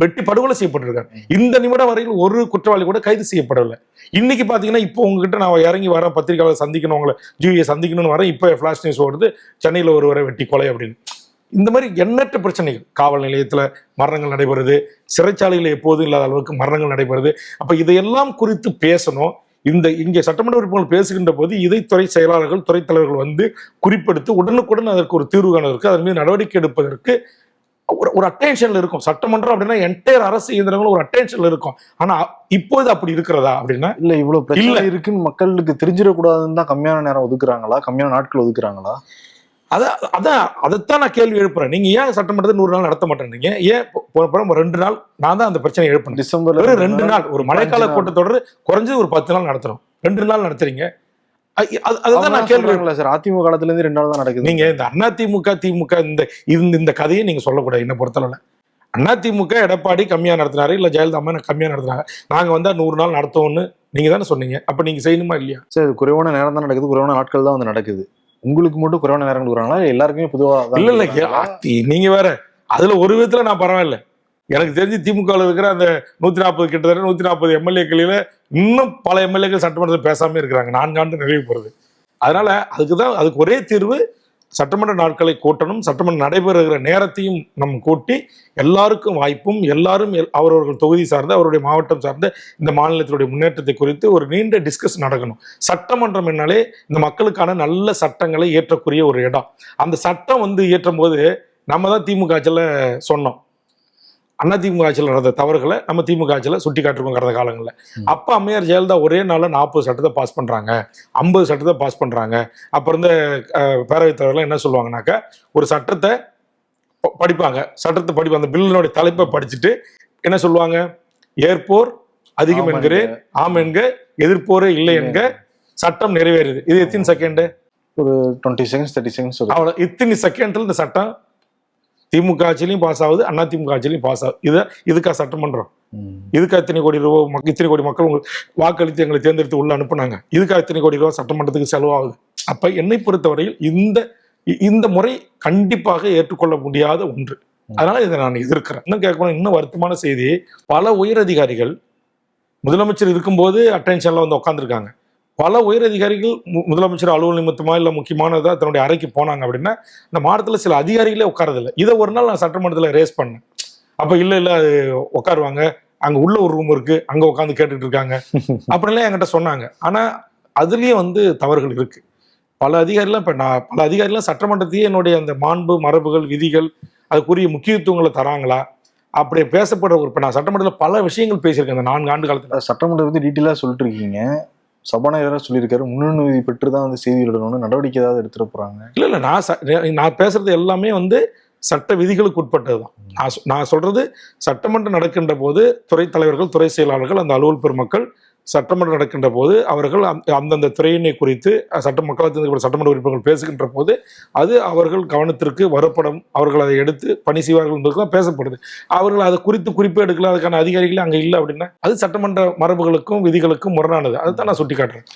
வெட்டி படுகொலை செய்யப்பட்டிருக்காரு இந்த நிமிடம் வரையில் ஒரு குற்றவாளி கூட கைது செய்யப்படவில்லை. இன்னைக்கு பாத்தீங்கன்னா இப்போ உங்ககிட்ட நான் இறங்கி வரேன் பத்திரிகையாளர் சந்திக்கணும் உங்களை ஜூவியை சந்திக்கணும்னு வரேன் இப்போ ஃபிளாஷ் நியூஸ் ஓடுது சென்னையில் ஒருவரை வெட்டி கொலை அப்படின்னு. இந்த மாதிரி எண்ணற்ற பிரச்சனைகள். காவல் நிலையத்தில் மரணங்கள் நடைபெறுது சிறைச்சாலையில் எப்போதும் இல்லாத அளவுக்கு மரணங்கள் நடைபெறுது. அப்போ இதையெல்லாம் குறித்து பேசணும். இந்த இங்கே சட்டமன்ற உறுப்பினர்கள் பேசுகின்ற போது இதை துறை செயலாளர்கள் துறை தலைவர்கள் வந்து குறிப்பெடுத்து உடனுக்குடன் அதற்கு ஒரு தீர்வு காணுவதற்கு அதன் மீது நடவடிக்கை எடுப்பதற்கு ஒரு ஒரு அட்டென்ஷன்ல இருக்கும். சட்டமன்றம் அப்படின்னா என்டையர் அரசு இயந்திரங்களும் ஒரு அட்டென்ஷன்ல இருக்கும். ஆனா இப்போது அப்படி இருக்கிறதா அப்படின்னா? இல்ல இவ்வளவு பிரச்சனை இல்ல. இருக்குன்னு மக்களுக்கு தெரிஞ்சிடக்கூடாதுன்னு தான் கம்மியான நேரம் ஒதுக்குறாங்களா? கம்மியான நாட்கள் ஒதுக்குறாங்களா? அதான் அதான் அதைத்தான் நான் கேள்வி எழுப்புறேன். நீங்க ஏன் சட்டமன்றத்தை நூறு நாள் நடத்த மாட்டேன்றீங்க ஏன் போன ரெண்டு நாள் நான் தான் அந்த பிரச்சனையை எழுப்பினேன். டிசம்பர்ல ரெண்டு நாள் ஒரு மழைக்கால. கூட்டத்தொடர் குறைஞ்சது ஒரு பத்து நாள் நடத்துறோம் ரெண்டு நாள் நடத்துறீங்க. அதுதான் நான் கேள்வி சார் அதிமுக காலத்துல இருந்து ரெண்டு நாள் தான் நடக்குது. நீங்க இந்த அண்ணா திமுக திமுக இந்த இந்த இந்த கதையை நீங்க சொல்லக்கூடாது என்ன பொறுத்தளவுல. அண்ணா திமுக எடப்பாடி கம்மியா நடத்தினாரு இல்ல ஜெயலலிதா அம்மா கம்மியா நடத்தினாங்க? நாங்க வந்தா நூறு நாள் நடத்துவோம்னு நீங்க தானே சொன்னீங்க. அப்ப நீங்க செய்யணுமா இல்லையா? சார் குறைவான நேரம் தான் நடக்குது குறைவான நாட்கள் தான் வந்து நடக்குது. உங்களுக்கு மட்டும் குறைவான நேரம் கொடுக்குறாங்களா இல்ல எல்லாருக்குமே பொதுவா தான் இல்ல இல்ல கொடுக்குறாங்களா? ஆத்தி, நீங்க வேற. அதுல ஒரு விதத்துல நான் பரவாயில்ல. எனக்கு தெரிஞ்சு திமுகவில் இருக்கிற அந்த நூத்தி நாற்பது கிட்டத்தட்ட நூத்தி நாற்பது எம்எல்ஏக்களில இன்னும் பல எம்எல்ஏக்கள் சட்டமன்றத்தில் பேசாம இருக்கிறாங்க. நான்கு ஆண்டு நிறைவு பெறுது. அதனால அதுக்கு தான் அதுக்கு ஒரே தீர்வு சட்டமன்ற நாட்களை கூட்டணும் சட்டமன்றம் நடைபெறுகிற நேரத்தையும் நம் கூட்டி எல்லாருக்கும் வாய்ப்பும் எல்லாரும் எல்- அவரவர்கள் தொகுதி சார்ந்த அவருடைய மாவட்டம் சார்ந்த இந்த மாநிலத்தினுடைய முன்னேற்றத்தை குறித்து ஒரு நீண்ட டிஸ்கஸ் நடக்கணும். சட்டமன்றம் என்னாலே இந்த மக்களுக்கான நல்ல சட்டங்களை இயற்றக்கூடிய ஒரு இடம். அந்த சட்டம் வந்து இயற்றும் போது நம்ம தான் திமுக ஆட்சியில் சொன்னோம். அண்ணா திமுக ஆட்சியில் நடந்த தவறுகளை நம்ம திமுக ஆட்சியில் சுட்டி காட்டிருக்கோம் கடந்த காலங்களில். அப்போ அம்மையார் ஜெயலலிதா ஒரே நாளில் நாற்பது சட்டத்தை பாஸ் பண்ணுறாங்க ஐம்பது சட்டத்தை பாஸ் பண்ணுறாங்க அப்போ இருந்த பேரவைத் தலைவர்லாம் என்ன சொல்லுவாங்கனாக்கா ஒரு சட்டத்தை படிப்பாங்க. சட்டத்தை படிப்பாங்க அந்த பில்லினுடைய தலைப்பை படிச்சுட்டு என்ன சொல்லுவாங்க? ஏற்போர் அதிகம். என்கிறேன் ஆம் என்க. எதிர்ப்போரே இல்லை என்க. சட்டம் நிறைவேறுது. இது எத்தனை second twenty seconds thirty seconds அவ்வளோ இத்தனை செகண்ட்ல இந்த சட்டம் திமுக ஆட்சியிலையும் பாஸ் ஆகுது அண்ணா திமுக ஆட்சியிலையும் பாஸ் ஆகுது. இதை இதுக்கா சட்டமன்றம் ம். இதுக்கா இத்தனை கோடி ரூபா இத்தனை கோடி மக்கள் உங்களுக்கு வாக்களித்து எங்களை தேர்ந்தெடுத்து உள்ள அனுப்புனாங்க. இதுக்கா இத்தனை கோடி ரூபா சட்டமன்றத்துக்கு செலவாகுது. அப்ப என்னை பொறுத்தவரையில் இந்த இந்த முறை கண்டிப்பாக ஏற்றுக்கொள்ள முடியாத ஒன்று. அதனால இதை நான் எதிர்க்கிறேன். இன்னும் கேட்கணும் இன்னும் வருத்தமான செய்தி பல உயர் அதிகாரிகள் முதலமைச்சர் இருக்கும்போது அட்டென்ஷன்ல வந்து உட்காந்துருக்காங்க பல உயர் அதிகாரிகள் மு- முதலமைச்சர் அலுவல் நிமித்தமா இல்ல முக்கியமானதா தன்னுடைய அறைக்கு போனாங்க அப்படின்னா இந்த மாவட்டத்துல சில அதிகாரிகளே உட்காரதில்லை இதை ஒரு நாள் நான் சட்டமன்றத்துல ரேஸ் பண்ணேன். அப்ப இல்ல இல்ல அது உட்காருவாங்க. அங்க உள்ள ஒரு ரூம் இருக்கு. அங்க உட்காந்து கேட்டுட்டு இருக்காங்க. அப்படின்லாம் என்கிட்ட சொன்னாங்க. ஆனா அதுலயும் வந்து தவறுகள் இருக்கு. பல அதிகாரிலாம் இப்ப நான் பல அதிகாரிலாம் சட்டமன்றத்தையே என்னுடைய அந்த மாண்பு மரபுகள் விதிகள் அதுக்குரிய முக்கியத்துவங்களை தராங்களா? அப்படி பேசப்படுற ஒரு இப்ப நான் சட்டமன்றத்தில் பல விஷயங்கள் பேசியிருக்கேன். இந்த நான்கு ஆண்டு காலத்துல. சட்டமன்றத்தை பத்தி டீட்டெயிலா சொல்லிட்டு இருக்கீங்க. சபாநாயகராக சொல்லியிருக்காரு. முன்னுரிமை பெற்று தான் வந்து செய்தி எழுதணும்னு நடவடிக்கை ஏதாவது எடுத்துகிட்டு போகிறாங்க இல்லை இல்லை. நான் நான் பேசுகிறது எல்லாமே வந்து சட்ட விதிகளுக்கு உட்பட்டது தான். நான் சொ- நான் சொல்கிறது சட்டமன்றம் நடக்கின்ற போது துறை தலைவர்கள் துறை செயலாளர்கள் அந்த அலுவல் பெருமக்கள் சட்டமன்றம் நடக்கின்ற போது அவர்கள் அந்த- அந்தந்த துறையினை குறித்து சட்ட மக்களவை சட்டமன்ற உறுப்பினர்கள் பேசுகின்ற போது அது அவர்கள் கவனத்திற்கு வரப்படும் அவர்கள் அதை எடுத்து பணி செய்வார்கள் என்பதுதான் பேசப்படுது. அவர்கள் அதை குறித்து குறிப்பே எடுக்கல அதுக்கான அதிகாரிகளே அங்கே இல்லை அப்படின்னா அது சட்டமன்ற மரபுகளுக்கும் விதிகளுக்கும் முரணானது. அதுதான் நான் சுட்டி காட்டுறேன்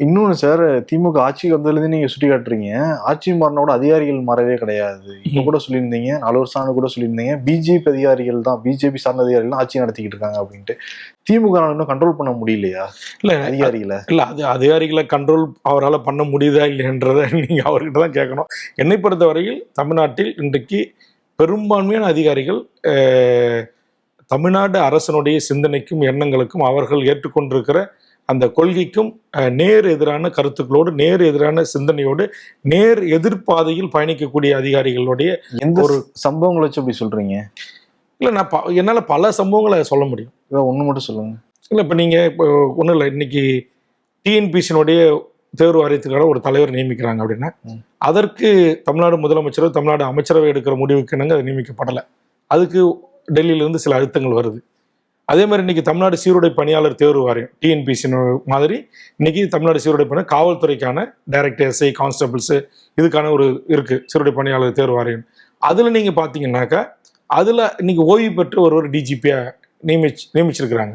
இன்னொன்னு சார் திமுக ஆட்சிக்கு வந்ததுலேருந்து நீங்க சுட்டி காட்டுறீங்க. ஆட்சி மாறினோட அதிகாரிகள் மாறவே கிடையாது. இப்ப. கூட சொல்லியிருந்தீங்க நாலு வருஷம் ஆண்டு கூட சொல்லியிருந்தீங்க. பிஜேபி அதிகாரிகள் தான் பிஜேபி சார்ந்த அதிகாரிகள் தான் ஆட்சி நடத்திக்கிட்டு இருக்காங்க அப்படின்ட்டு. திமுக இன்னும் கண்ட்ரோல் பண்ண முடியலையா? இல்ல அதிகாரிகளை. இல்ல அது அதிகாரிகளை கண்ட்ரோல் அவரால் பண்ண முடியுதா இல்லைன்றதை நீங்க அவர்கிட்ட தான் கேட்கணும். என்னை பொறுத்தவரையில் தமிழ்நாட்டில் இன்றைக்கு பெரும்பான்மையான அதிகாரிகள் தமிழ்நாடு அரசனுடைய சிந்தனைக்கும் எண்ணங்களுக்கும் அவர்கள் ஏற்றுக்கொண்டிருக்கிற அந்த கொள்கைக்கும் நேர் எதிரான கருத்துக்களோடு நேர் எதிரான சிந்தனையோடு நேர் எதிர்ப்பாதையில் பயணிக்கக்கூடிய அதிகாரிகளுடைய எந்த ஒரு- சம்பவங்களை வச்சு அப்படி சொல்றீங்க? இல்லை நான் ப என்னால் பல சம்பவங்களை சொல்ல முடியும். இதை ஒண்ணு மட்டும் சொல்லுங்க. இல்லை இப்போ நீங்கள் இப்போ ஒன்றும் இல்லை இன்னைக்கு டிஎன்பிசியினுடைய தேர்வு வாரியத்துக்காக ஒரு தலைவர் நியமிக்கிறாங்க அப்படின்னா. அதற்கு தமிழ்நாடு முதலமைச்சரோ தமிழ்நாடு அமைச்சரவை எடுக்கிற முடிவுக்கு என்னங்க அது நியமிக்கப்படலை. அதுக்கு டெல்லியிலேருந்து சில அழுத்தங்கள் வருது. அதே மாதிரி இன்னைக்கு தமிழ்நாடு சீருடை பணியாளர் தேர்வு வாரியம் டிஎன்பிசி மாதிரி இன்னைக்கு தமிழ்நாடு சீருடை பணி காவல்துறைக்கான டைரக்டர் எஸ்ஐ கான்ஸ்டபிள்ஸு இதுக்கான ஒரு இருக்கு சீருடை பணியாளர் தேர்வு வாரியம். அதில் நீங்கள் பார்த்தீங்கன்னாக்கா அதில் இன்னைக்கு ஓய்வு பெற்று ஒரு ஒரு டிஜிபியாக நியமிச்சு நியமிச்சிருக்கிறாங்க.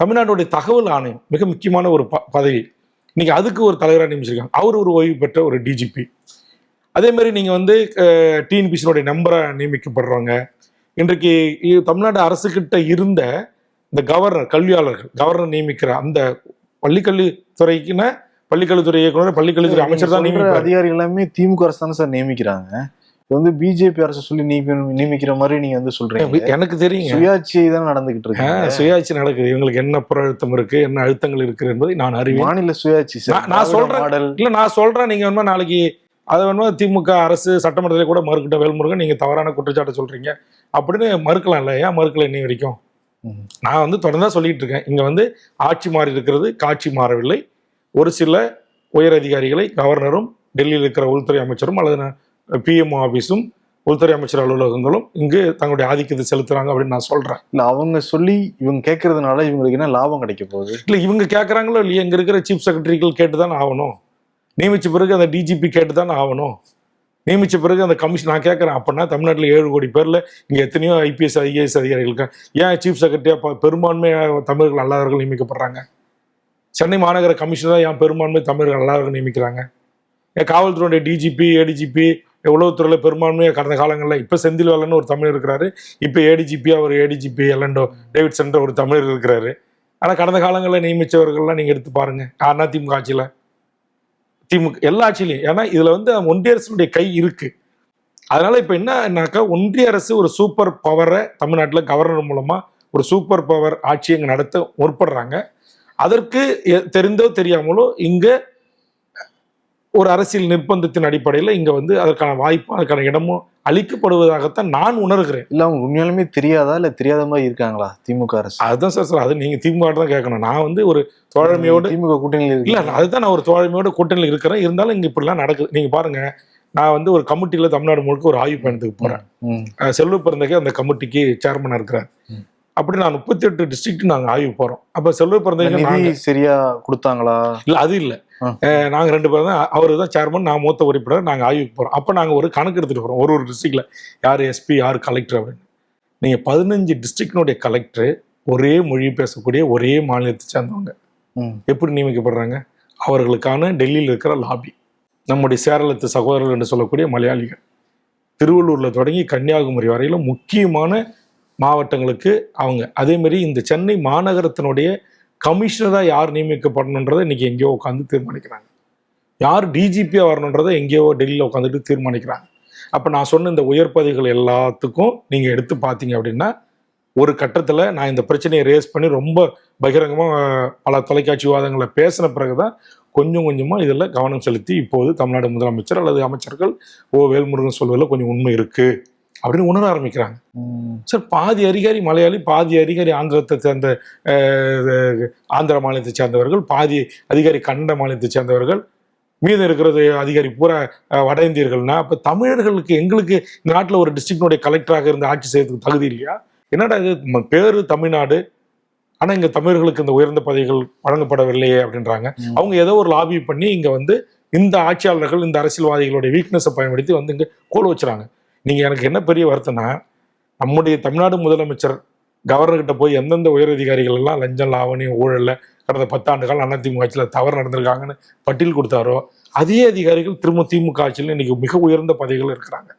தமிழ்நாட்டுடைய தகவல் ஆணையம் மிக முக்கியமான ஒரு ப பதவி. இன்னைக்கு அதுக்கு ஒரு தலைவராக நியமிச்சிருக்காங்க. அவர் ஒரு ஓய்வு பெற்ற ஒரு டிஜிபி அதே மாதிரி நீங்கள் வந்து டிஎன்பிசியினுடைய நம்பராக நியமிக்கப்படுறவங்க. இன்றைக்கு தமிழ்நாடு அரசுக்கிட்ட இருந்த இந்த கவர்னர் கல்வியாளர்கள் கவர்னர் நியமிக்கிற அந்த பள்ளிக்கல்வித்துறைக்குன்னா பள்ளிக்கல்வித்துறை இயக்குனர் பள்ளிக்கல்வித்துறை அமைச்சர் தான் நியமிப்பார். அதிகாரிகள் எல்லாமே திமுக அரசு தானே சார் நியமிக்கிறாங்க. வந்து பிஜேபி அரசு சொல்லி நியமி- நியமிக்கிற மாதிரி நீங்க வந்து சொல்றீங்க. எனக்கு தெரியுங்க. சுயாட்சி தான் நடந்துகிட்டு இருக்கு. சுயாட்சி நடக்குது. இவங்களுக்கு என்ன புற அழுத்தம் இருக்கு என்ன அழுத்தங்கள் இருக்கு என்பதை நான் அறிவேன். மாநில சுயாட்சி நான்- சொல்றேன். இல்ல நான் சொல்றேன். நீங்க வேணுமா நாளைக்கு அதை வேணுமா திமுக அரசு சட்டமன்றத்தில் கூட மறுக்கிட்ட வேல்முருகன் நீங்க தவறான குற்றச்சாட்டை சொல்றீங்க. அப்படின்னு மறுக்கலாம்ல. ஏன் மறுக்கல இன்னி வரைக்கும். நான் வந்து தொடர்ந்தா சொல்லிட்டு இருக்கேன் இங்க வந்து ஆட்சி மாறி இருக்கிறது காட்சி மாறவில்லை. ஒரு சில உயர் அதிகாரிகளை கவர்னரும் டெல்லியில் இருக்கிற உள்துறை அமைச்சரும் அல்லது பிஎம்ஓ ஆபீஸும் உள்துறை அமைச்சர் அலுவலகங்களும் இங்கு தங்களுடைய ஆதிக்கத்தை செலுத்துறாங்க அப்படின்னு நான் சொல்றேன். இல்ல அவங்க சொல்லி இவங்க கேட்கறதுனால இவங்களுக்கு என்ன லாபம் கிடைக்க போகுது? இல்ல இவங்க கேட்கறாங்களோ இல்லையா இங்க இருக்கிற சீஃப் செக்ரட்டரிகள் கேட்டு தான் ஆகணும். நியமிச்ச பிறகு அந்த டிஜிபி கேட்டு தான் ஆகணும். நியமித்த பிறகு அந்த கமிஷன் நான் கேட்குறேன் அப்படின்னா தமிழ்நாட்டில் ஏழு கோடி பேரில் இங்கே எத்தனையோ ஐபிஎஸ் ஐஏஎஸ் அதிகாரிகள் ஏன் சீஃப் செக்ரட்டரியாக இப்போ பெரும்பான்மையாக தமிழர்கள் அல்லாதவர்கள் நியமிக்கப்படுறாங்க? சென்னை மாநகர கமிஷனர் ஏன் பெரும்பான்மை தமிழர்கள் அல்லாதவர்கள் நியமிக்கிறாங்க? ஏன் காவல்துறையுடைய டிஜிபி ஏடிஜிபி உளவுத்துறையில் பெரும்பான்மையாக கடந்த காலங்களில் இப்போ செந்தில் வேலன்னு ஒரு தமிழர் இருக்கிறாரு இப்போ ஏடிஜிபியாக ஒரு ஏடிஜிபி எல்லண்டோ டேவிட் சென்ற ஒரு தமிழர் இருக்கிறாரு. ஆனால் கடந்த காலங்களில் நியமித்தவர்கள்லாம் நீங்கள் எடுத்து பாருங்கள் அண்ணா திமுக ஆட்சியில்? திமுக எல்லா ஆட்சியிலையும். ஏன்னா இதில் வந்து ஒன்றிய அரசுடைய கை இருக்கு. அதனால இப்போ என்னன்னாக்கா ஒன்றிய அரசு ஒரு சூப்பர் பவரை தமிழ்நாட்டில் கவர்னர் மூலமா ஒரு சூப்பர் பவர் ஆட்சியை இங்கே நடத்த முற்படுறாங்க. அதற்கு தெரிந்தோ தெரியாமலோ இங்கே ஒரு அரசியல் நிர்பந்தத்தின் அடிப்படையில் இங்க வந்து அதற்கான வாய்ப்பும் அதற்கான இடமும் அளிக்கப்படுவதாகத்தான் நான் உணர்கிறேன். இல்ல அவங்க உண்மையாலுமே தெரியாதா? இல்ல தெரியாத மாதிரி இருக்காங்களா திமுக அரசு? அதுதான் சார் சார் அது நீங்க திமுக தான் கேட்கணும். நான் வந்து ஒரு தோழமையோடு திமுக கூட்டணியில் இல்ல அதுதான் நான் ஒரு தோழமையோட கூட்டணியில் இருக்கிறேன். இருந்தாலும் இங்க இப்படிலாம் நடக்குது. நீங்க பாருங்க நான் வந்து ஒரு கமிட்டியில தமிழ்நாடு முழுக்க ஒரு ஆய்வு பயணத்துக்கு அஹ் செல்வ பிறந்தகை அந்த கமிட்டிக்கு சேர்மனா இருக்கிறார் ம். அப்படி நான் முப்பத்தி எட்டு டிஸ்ட்ரிக்ட் நாங்க ஆய்வு போறோம். அப்ப செல்வ இந்த பிறந்தகை நிதி நாங்க. சரியா கொடுத்தாங்களா? இல்ல அது இல்ல. நாங்க ரெண்டு பேரும் தான் அவரு தான் சேர்மன் நான் மூத்த உறுப்பினர் நாங்க ஆய்வுக்கு போறோம். அப்ப நாங்க ஒரு கணக்கு எடுத்துட்டு போறோம். ஒரு ஒரு டிஸ்ட்ரிக்ட்ல யார் எஸ்பி யார் கலெக்டர் அப்படின்னு. நீங்க பதினஞ்சு டிஸ்ட்ரிக்டினுடைய கலெக்டர் ஒரே மொழி பேசக்கூடிய ஒரே மாநிலத்தை சேர்ந்தவங்க. எப்படி நியமிக்கப்படுறாங்க? அவர்களுக்கான டெல்லியில் இருக்கிற லாபி நம்முடைய சேரளத்து சகோதரர்கள் என்று சொல்லக்கூடிய மலையாளிகள். திருவள்ளூர்ல தொடங்கி கன்னியாகுமரி வரையிலும் முக்கியமான மாவட்டங்களுக்கு அவங்க. அதேமாரி இந்த சென்னை மாநகரத்தினுடைய கமிஷனராக யார் நியமிக்கப்படணுன்றதை இன்றைக்கி எங்கேயோ உட்காந்து தீர்மானிக்கிறாங்க. யார் டிஜிபியாக வரணுன்றதை எங்கேயோ டெல்லியில் உட்காந்துட்டு தீர்மானிக்கிறாங்க. அப்போ நான் சொன்ன இந்த உயர் பதவிகள் எல்லாத்துக்கும் நீங்கள் எடுத்து பார்த்தீங்க அப்படின்னா ஒரு கட்டத்தில் நான் இந்த பிரச்சனையை ரேஸ் பண்ணி ரொம்ப பகிரங்கமாக பல தொலைக்காட்சி வாதங்களை பேசின பிறகு தான் கொஞ்சம் கொஞ்சமாக இதில் கவனம் செலுத்தி இப்போது தமிழ்நாடு முதலமைச்சர் அல்லது அமைச்சர்கள் ஓ வேல்முருகன் சொல்வதில் கொஞ்சம் உண்மை இருக்குது அப்படின்னு உணர ஆரம்பிக்கிறாங்க. சார் பாதி அதிகாரி மலையாளி பாதி அதிகாரி ஆந்திரத்தை சேர்ந்த ஆந்திர மாநிலத்தை சேர்ந்தவர்கள் பாதி அதிகாரி கன்னட மாநிலத்தை சேர்ந்தவர்கள் மீதம் இருக்கிறது அதிகாரி பூரா வட இந்தியர்கள்னா அப்போ தமிழர்களுக்கு எங்களுக்கு இந்த நாட்டில் ஒரு டிஸ்ட்ரிக்டினுடைய கலெக்டராக இருந்து ஆட்சி செய்யறதுக்கு தகுதி இல்லையா? என்னடா இது? பேரு தமிழ்நாடு ஆனால் இங்கே தமிழர்களுக்கு இந்த உயர்ந்த பதவிகள் வழங்கப்படவில்லையே அப்படின்றாங்க. அவங்க ஏதோ ஒரு லாபி பண்ணி இங்கே வந்து இந்த ஆட்சியாளர்கள் இந்த அரசியல்வாதிகளுடைய வீக்னஸை பயன்படுத்தி வந்து இங்கே கோல் வச்சுறாங்க. நீங்கள் எனக்கு என்ன பெரிய வருத்தம்னா நம்முடைய தமிழ்நாடு முதலமைச்சர் கவர்னர்கிட்ட போய் எந்தெந்த உயரதிகாரிகள் எல்லாம் லஞ்சம் லாவணி ஊழலில் கடந்த பத்தாண்டு காலம் அதிமுக ஆட்சியில் தவறு நடந்திருக்காங்கன்னு பட்டியல் கொடுத்தாரோ அதே அதிகாரிகள் திரும்ப திமுக ஆட்சியில் இன்னைக்கு மிக உயர்ந்த பதவிகள் இருக்கிறாங்க.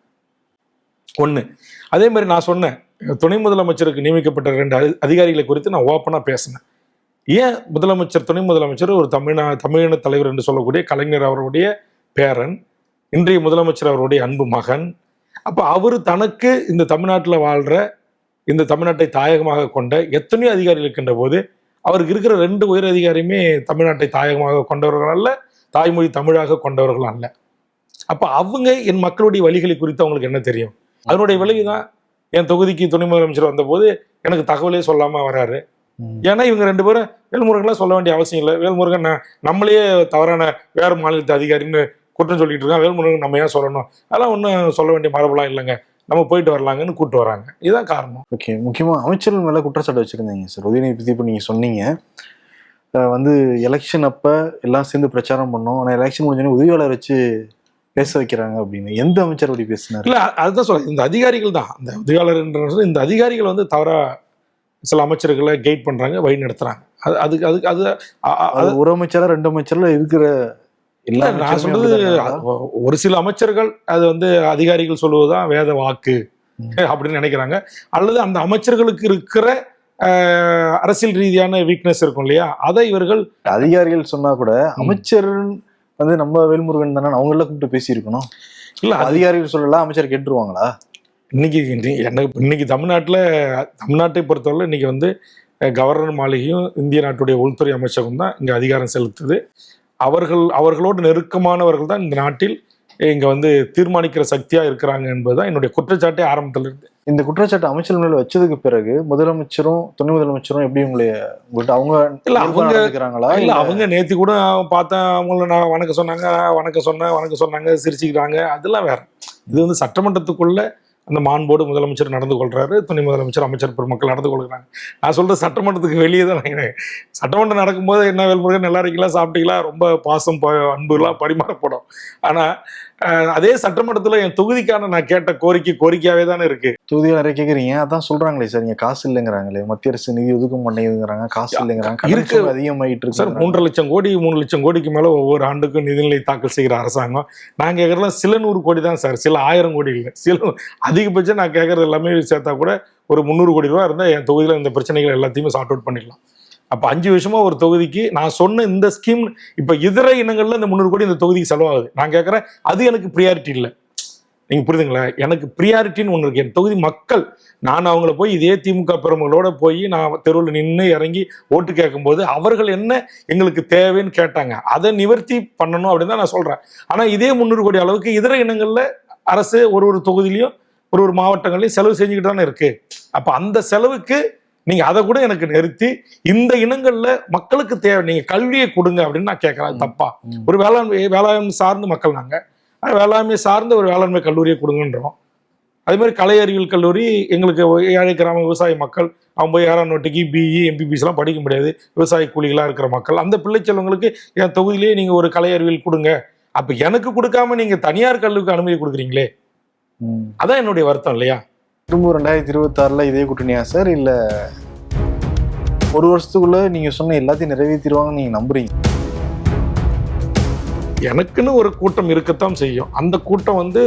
ஒன்று அதே மாதிரி நான் சொன்னேன் துணை முதலமைச்சருக்கு நியமிக்கப்பட்ட ரெண்டு அதி- அதிகாரிகளை குறித்து நான் ஓப்பனாக பேசினேன். ஏன் முதலமைச்சர் துணை முதலமைச்சர் ஒரு தமிழ்நா தமிழின தலைவர் என்று சொல்லக்கூடிய கலைஞர் அவருடைய பேரன் இன்றைய முதலமைச்சர் அவருடைய அன்பு மகன் அப்போ அவர் தனக்கு இந்த தமிழ்நாட்டில் வாழ்கிற இந்த தமிழ்நாட்டை தாயகமாக கொண்ட எத்தனையோ அதிகாரிகள் இருக்கின்ற போது அவருக்கு இருக்கிற ரெண்டு உயர் அதிகாரியுமே தமிழ்நாட்டை தாயகமாக கொண்டவர்கள் அல்ல தாய்மொழி தமிழாக கொண்டவர்கள் அல்ல. அப்போ அவங்க என் மக்களுடைய வழிகளை குறித்து அவங்களுக்கு என்ன தெரியும்? அதனுடைய விளைவு தான் என் தொகுதிக்கு துணை முதலமைச்சர் வந்தபோது எனக்கு தகவலே சொல்லாமல் வராரு. ஏன்னா இவங்க ரெண்டு பேரும் வேல்முருகன்லாம் சொல்ல வேண்டிய அவசியம் இல்லை. வேல்முருகன் நான் நம்மளையே தவறான வேறு மாநிலத்து அதிகாரின்னு குற்றம் சொல்லிட்டு இருக்கான் வேல்முருகன் நம்ம ஏன் சொல்லணும்? அதெல்லாம் ஒன்றும் சொல்ல வேண்டிய மரபெல்லாம் இல்லைங்க. நம்ம போயிட்டு வரலாங்கன்னு கூப்பிட்டு வராங்க. இதுதான் காரணம். ஓகே. முக்கியமா அமைச்சர்கள் மேல குற்றச்சாட்டு வச்சிருந்தீங்க சார். உதயநிதி பத்தி இப்போ நீங்க சொன்னீங்க. வந்து எலெக்ஷன் அப்ப எல்லாம் சேர்ந்து பிரச்சாரம் பண்ணோம். ஆனா எலெக்ஷன் முடிஞ்சோடனே உதவியாளர் வச்சு பேச வைக்கிறாங்க அப்படின்னு. எந்த அமைச்சர் அப்படி பேசினாரு? இல்லை அதுதான் சொல்ல இந்த அதிகாரிகள் தான். இந்த உதவியாளர்ன்ற இந்த அதிகாரிகள் வந்து தவறா சில அமைச்சர்களை கைட் பண்றாங்க வழி நடத்துறாங்க அது அதுக்கு அதுக்கு அது ஒரு அமைச்சரா ரெண்டு அமைச்சர்ல இருக்கிற இல்ல, நான் சொல்றது ஒரு சில அமைச்சர்கள் அது வந்து அதிகாரிகள் சொல்லுவதுதான் வேத வாக்கு. அப்படின்னு நினைக்கிறாங்க. அல்லது அந்த அமைச்சர்களுக்கு இருக்கிற அரசியல் ரீதியான வீக்னஸ் இருக்கும் இல்லையா? அதை இவர்கள் அதிகாரிகள் சொன்னா கூட அமைச்சர் வந்து நம்ம வேல்முருகன் தானே அவங்க எல்லாம் கூப்பிட்டு பேசியிருக்கணும். இல்ல அது அதிகாரிகள் சொல்லலாம் அமைச்சர் கேட்டுருவாங்களா? இன்னைக்கு இன்னி- எனக்கு இன்னைக்கு தமிழ்நாட்டில் தமிழ்நாட்டை பொறுத்தவரை இன்னைக்கு வந்து கவர்னர் மாளிகையும் இந்திய நாட்டுடைய உள்துறை அமைச்சகம் தான் இங்கே அதிகாரம் செலுத்துது. அவர்கள் அவர்களோடு நெருக்கமானவர்கள் தான் இந்த நாட்டில் இங்கே வந்து தீர்மானிக்கிற சக்தியாக இருக்கிறாங்க என்பது தான் என்னுடைய குற்றச்சாட்டே ஆரம்பத்தில் இருந்து இந்த குற்றச்சாட்டு அமைச்சர் மேல வச்சதுக்கு பிறகு முதலமைச்சரும் துணை முதலமைச்சரும் எப்படி உங்களை உங்கள்கிட்ட அவங்க இல்ல, அவங்க- நடந்துக்கிறாங்களா இல்ல அவங்க நேத்தி கூட பார்த்தேன் அவங்கள நான் வணக்கம் சொன்னாங்க வணக்கம் சொன்னேன் வணக்கம் சொன்னாங்க சிரிச்சுக்கிறாங்க அதெல்லாம் வேற. இது வந்து சட்டமன்றத்துக்குள்ள அந்த மாண்போடு முதலமைச்சர் நடந்து கொள்கிறாரு துணை முதலமைச்சர் அமைச்சர் பெருமக்கள் நடந்து கொள்கிறாங்க. நான் சொல்கிற சட்டமன்றத்துக்கு வெளியே தான் நான் சட்டமன்றம் நடக்கும்போது என்ன வேல்முருகன் நல்லா இருக்கீங்களா சாப்பிட்டீங்களா? ரொம்ப பாசம் ப- அன்புலாம் பரிமாறப்படும். ஆனா அதே சட்டமன்றத்துல என் தொகுதிக்கான நான் கேட்ட கோரிக்கை கோரிக்கையாவே தானே இருக்கு. தொகுதியில் நிறைய கேக்குறீங்க. அதான் சொல்றாங்களே சார். நீங்க காசு இல்லைங்கிறாங்களே. மத்திய அரசு நிதி ஒதுக்க மாட்டேங்குதுங்கிறாங்க காசு இல்லைங்கிறாங்க. இருக்கு. அதிகமாயிட்டு சார் இருக்கு மூன்றரை லட்சம் கோடி மூணு லட்சம் கோடிக்கு மேல ஒவ்வொரு ஆண்டுக்கும் நிதிநிலை தாக்கல் செய்கிற அரசாங்கம். நான் கேட்கறதுலாம் சில நூறு கோடி தான் சார். சில ஆயிரம் கோடி இல்லை. சில அதிகபட்சம் நான் கேட்கறது எல்லாமே சேர்த்தா கூட ஒரு முந்நூறு கோடி ரூபா இருந்தால் என் தொகுதியில் இந்த பிரச்சனைகள் எல்லாத்தையுமே சார்ட் அவுட் பண்ணிடலாம். அப்போ அஞ்சு வருஷமா ஒரு தொகுதிக்கு நான் சொன்ன இந்த ஸ்கீம் இப்போ இதர இனங்களில் இந்த முந்நூறு கோடி இந்த தொகுதிக்கு செலவாகுது. நான் கேட்குறேன் அது எனக்கு ப்ரியாரிட்டி இல்லை. நீங்கள் புரிதுங்களா எனக்கு ப்ரியாரிட்டின்னு ஒன்று இருக்குது என் தொகுதி மக்கள் நான் அவங்கள போய் இதே திமுக பெருமகளோட போய் நான் தெருவில் நின்று இறங்கி ஓட்டு கேட்கும்போது அவர்கள் என்ன எங்களுக்கு தேவைன்னு கேட்டாங்க. அதை நிவர்த்தி பண்ணணும் அப்படின்னு தான் நான் சொல்கிறேன் ஆனால் இதே முந்நூறு கோடி அளவுக்கு இதர இனங்களில் அரசு ஒரு ஒரு தொகுதியிலையும் ஒரு ஒரு மாவட்டங்களையும் செலவு செஞ்சுக்கிட்டு தானே இருக்குது அப்போ அந்த செலவுக்கு நீங்க அதை கூட எனக்கு நிறுத்தி இந்த இனங்கள்ல மக்களுக்கு தேவை நீங்க கல்வியை கொடுங்க அப்படின்னு நான் கேட்கறேன் தப்பா. ஒரு வேளாண்மை வேளாண்மை சார்ந்த மக்கள் நாங்க. வேளாண்மை சார்ந்த ஒரு வேளாண்மை கல்லூரியை கொடுங்கன்றோம். அதே மாதிரி கலை அறிவியல் கல்லூரி எங்களுக்கு ஏழை கிராம விவசாய மக்கள் அவன் போய் ஏறாம் நோட்டிக்கு பிஇ எம்பிபிஸ்லாம் படிக்க முடியாது. விவசாய கூலிகளாக இருக்கிற மக்கள். அந்த பிள்ளை செல்வங்களுக்கு என் தொகுதியிலேயே நீங்கள் ஒரு கலை அறிவியல் கொடுங்க. அப்போ எனக்கு கொடுக்காம நீங்கள் தனியார் கல்விக்கு அனுமதி கொடுக்குறீங்களே. அதான் என்னுடைய வருத்தம் இல்லையா? திரும்ப ரெண்டாயிரத்தி இருபத்தாறுல இதே கூட்டணியா சார் இல்ல ஒரு வருஷத்துக்குள்ள நீங்க சொன்ன எல்லாத்தையும் நிறைவேற்றிடுவாங்கன்னு நீங்க நம்புறீங்க? எனக்குன்னு ஒரு கூட்டம் இருக்கத்தான் செய்யும். அந்த கூட்டம் வந்து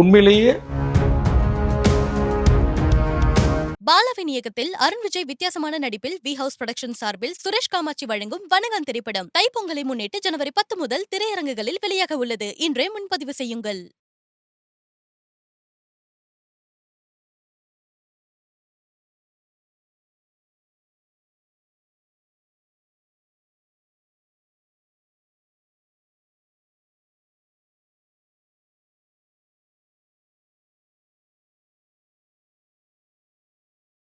உண்மையிலேயே பாலாவின் இயக்கத்தில் அருண் விஜய் வித்தியாசமான நடிப்பில் வி ஹவுஸ் புரொடக்ஷன் சார்பில் சுரேஷ் காமாட்சி வழங்கும் வணங்கான் திரைப்படம் தைப்பொங்கலை முன்னிட்டு ஜனவரி பத்து முதல் திரையரங்குகளில் வெளியாக உள்ளது. இன்றே முன்பதிவு செய்யுங்கள்.